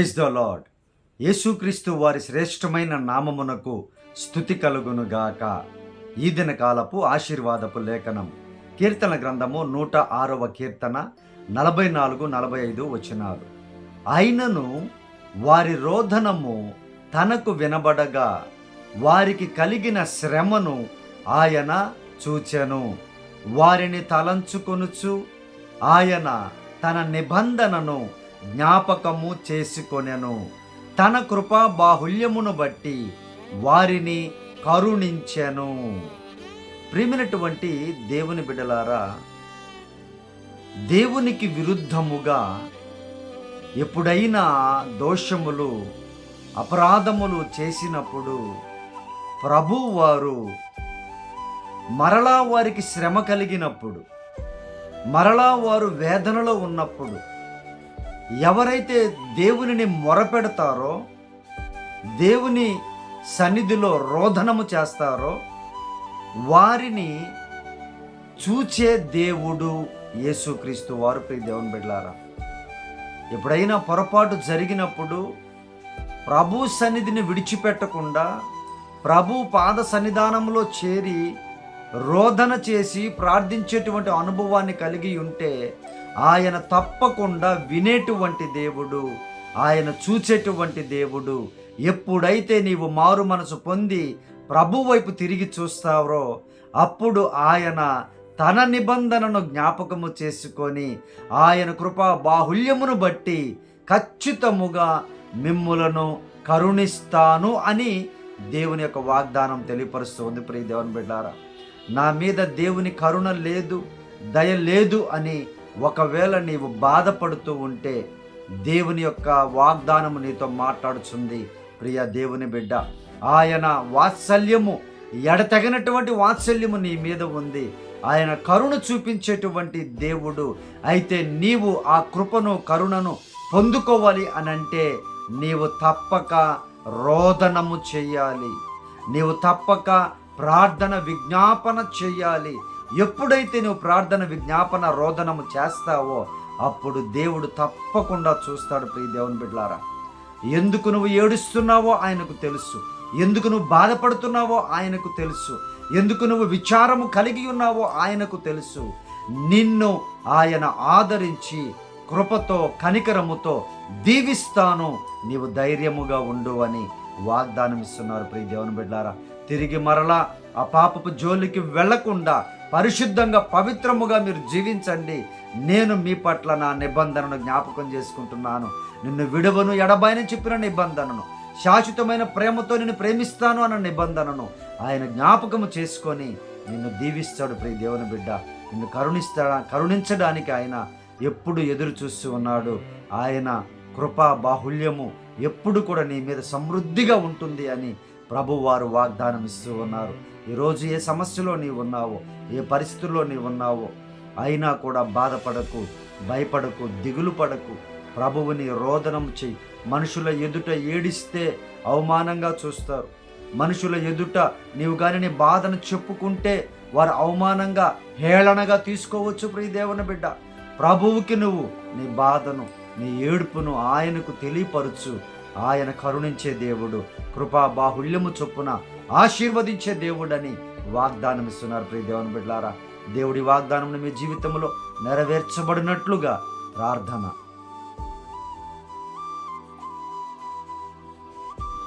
Praise the lord యేసుక్రీస్తు వారి శ్రేష్టమైన నామమునకు స్థుతి కలుగునుగాక ఈ దిన కాలపు ఆశీర్వాదపు లేఖనం. కీర్తన గ్రంథము నూట ఆరవ కీర్తన నలభై నాలుగు నలభై ఐదు వచనాలు. అయినను వారి రోధనము తనకు వినబడగా వారికి కలిగిన శ్రమను ఆయన చూచెను. వారిని తలంచుకొనుచు ఆయన తన నిబంధనను జ్ఞాపకము చేసుకొనెను. తన కృపా బాహుల్యమును బట్టి వారిని కరుణించెను. ప్రిమినటువంటి దేవుని బిడ్డలారా దేవునికి విరుద్ధముగా ఎప్పుడైనా దోషములు అపరాధములు చేసినప్పుడు ప్రభువారు మరలా వారికి శ్రమ కలిగినప్పుడు మరలా వారు వేదనలో ఉన్నప్పుడు ఎవరైతే దేవునిని మొరపెడతారో దేవుని సన్నిధిలో రోధనము చేస్తారో వారిని చూచే దేవుడు యేసుక్రీస్తు వారు ప్రియ దేవుని బిడ్డారా ఎప్పుడైనా పొరపాటు జరిగినప్పుడు ప్రభు సన్నిధిని విడిచిపెట్టకుండా ప్రభు పాద సన్నిధానంలో చేరి రోధన చేసి ప్రార్థించేటువంటి అనుభవాన్ని కలిగి ఉంటే ఆయన తప్పకుండా వినేటువంటి దేవుడు ఆయన చూచేటువంటి దేవుడు. ఎప్పుడైతే నీవు మారు మనసు పొంది ప్రభు వైపు తిరిగి చూస్తావో అప్పుడు ఆయన తన నిబంధనను జ్ఞాపకము చేసుకొని ఆయన కృపా బాహుల్యమును బట్టి ఖచ్చితముగా మిమ్ములను కరుణిస్తాను అని దేవుని యొక్క వాగ్దానం తెలియపరుస్తుంది. ప్రియ దేవుని బిడ్డారా నా మీద దేవుని కరుణ లేదు దయ లేదు అని ఒకవేళ నీవు బాధపడుతూ ఉంటే దేవుని యొక్క వాగ్దానము నీతో మాట్లాడుతుంది ప్రియ దేవుని బిడ్డ ఆయన వాత్సల్యము ఎడతగినటువంటి వాత్సల్యము నీ మీద ఉంది. ఆయన కరుణ చూపించేటువంటి దేవుడు అయితే నీవు ఆ కృపను కరుణను పొందుకోవాలి అని అంటే నీవు తప్పక రోదనము చెయ్యాలి నీవు తప్పక ప్రార్థన విజ్ఞాపన చెయ్యాలి ఎప్పుడైతే నువ్వు ప్రార్థన విజ్ఞాపన రోదనము చేస్తావో అప్పుడు దేవుడు తప్పకుండా చూస్తాడు ప్రియ దేవుని బిడ్లారా ఎందుకు నువ్వు ఏడుస్తున్నావో ఆయనకు తెలుసు. ఎందుకు నువ్వు బాధపడుతున్నావో ఆయనకు తెలుసు. ఎందుకు నువ్వు విచారము కలిగి ఉన్నావో ఆయనకు తెలుసు. నిన్ను ఆయన ఆదరించి కృపతో కనికరముతో దీవిస్తాను. నీవు ధైర్యముగా ఉండు అని వాగ్దానం ఇస్తున్నారు ప్రియ దేవుని బిడ్డారా తిరిగి మరలా ఆ పాపపు జోలికి వెళ్ళకుండా పరిశుద్ధంగా పవిత్రముగా మీరు జీవించండి. నేను మీ పట్ల నా నిబంధనను జ్ఞాపకం చేసుకుంటున్నాను. నిన్ను విడవను ఎడబాయని చెప్పిన నిబంధనను శాశ్వతమైన ప్రేమతో నిన్ను ప్రేమిస్తాను అన్న నిబంధనను ఆయన జ్ఞాపకము చేసుకొని నిన్ను దీవిస్తాడు ప్రియ దేవుని బిడ్డ. నిన్ను కరుణిస్తా కరుణించడానికి ఆయన ఎప్పుడు ఎదురు చూస్తూ ఉన్నాడు. ఆయన కృపా బాహుల్యము ఎప్పుడు కూడా నీ మీద సమృద్ధిగా ఉంటుంది అని ప్రభువారు వాగ్దానం ఇస్తూ ఉన్నారు. ఈరోజు ఏ సమస్యలో నీవు ఉన్నావో ఏ పరిస్థితుల్లో నీవు ఉన్నావో అయినా కూడా బాధపడకు భయపడకు దిగులు పడకు. ప్రభువుని రోదనం చేయి మనుషుల ఎదుట ఏడిస్తే అవమానంగా చూస్తారు. మనుషుల ఎదుట నీవు కానీ నీ బాధను చెప్పుకుంటే వారు అవమానంగా హేళనగా తీసుకోవచ్చు ప్రియదేవుని బిడ్డ. ప్రభువుకి నువ్వు నీ బాధను నీ ఏడుపును ఆయనకు తెలియపరచు. ఆయన కరుణించే దేవుడు కృపా బాహుల్యము చొప్పున ఆశీర్వదించే దేవుడని వాగ్దానం ఇస్తున్నారు ప్రియ దేవుని బిడ్డారా దేవుడి వాగ్దానం మీ జీవితంలో నెరవేర్చబడినట్లుగా ప్రార్థన.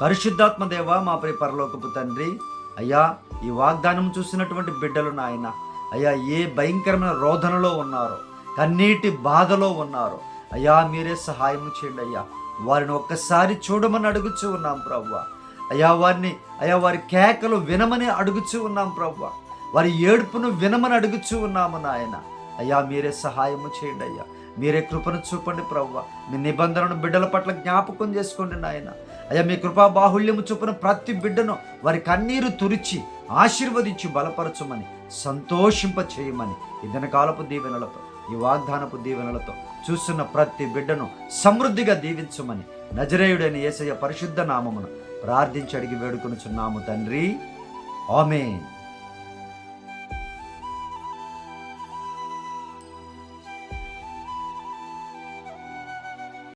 పరిశుద్ధాత్మ దేవ మా ప్రియ పరలోకపు తండ్రి అయ్యా ఈ వాగ్దానం చూసినటువంటి బిడ్డలు నాయన అయ్యా ఏ భయంకరమైన రోధనలో ఉన్నారో కన్నీటి బాధలో ఉన్నారో అయ్యా మీరే సహాయం చేయండి అయ్యా. వారిని ఒక్కసారి చూడమని అడుగుచూ ఉన్నాం ప్రవ్వ. అయ్యా వారిని అయ్యా వారి కేకలు వినమని అడుగుచూ ఉన్నాం ప్రవ్వ. వారి ఏడుపును వినమని అడుగుచూ ఉన్నాము నాయన. అయ్యా మీరే సహాయము చేయండి అయ్యా. మీరే కృపను చూపండి ప్రవ్వ. మీ నిబంధనను బిడ్డల పట్ల జ్ఞాపకం చేసుకోండి నాయన. అయ్యా మీ కృపా బాహుళ్యము చూపిన ప్రతి బిడ్డను వారి కన్నీరు తురిచి ఆశీర్వదించి బలపరచమని సంతోషింప చేయమని ఇదన కాలపు దీవెనలతో. ఈ వాగ్దానపు దీవెనలతో చూస్తున్న ప్రతి బిడ్డను సమృద్ధిగా దీవించమని నజరేయుడైన యేసయ్య పరిశుద్ధ నామమును ప్రార్థించి అడిగి వేడుకొనుచున్నాము తండ్రి. ఆమెన్.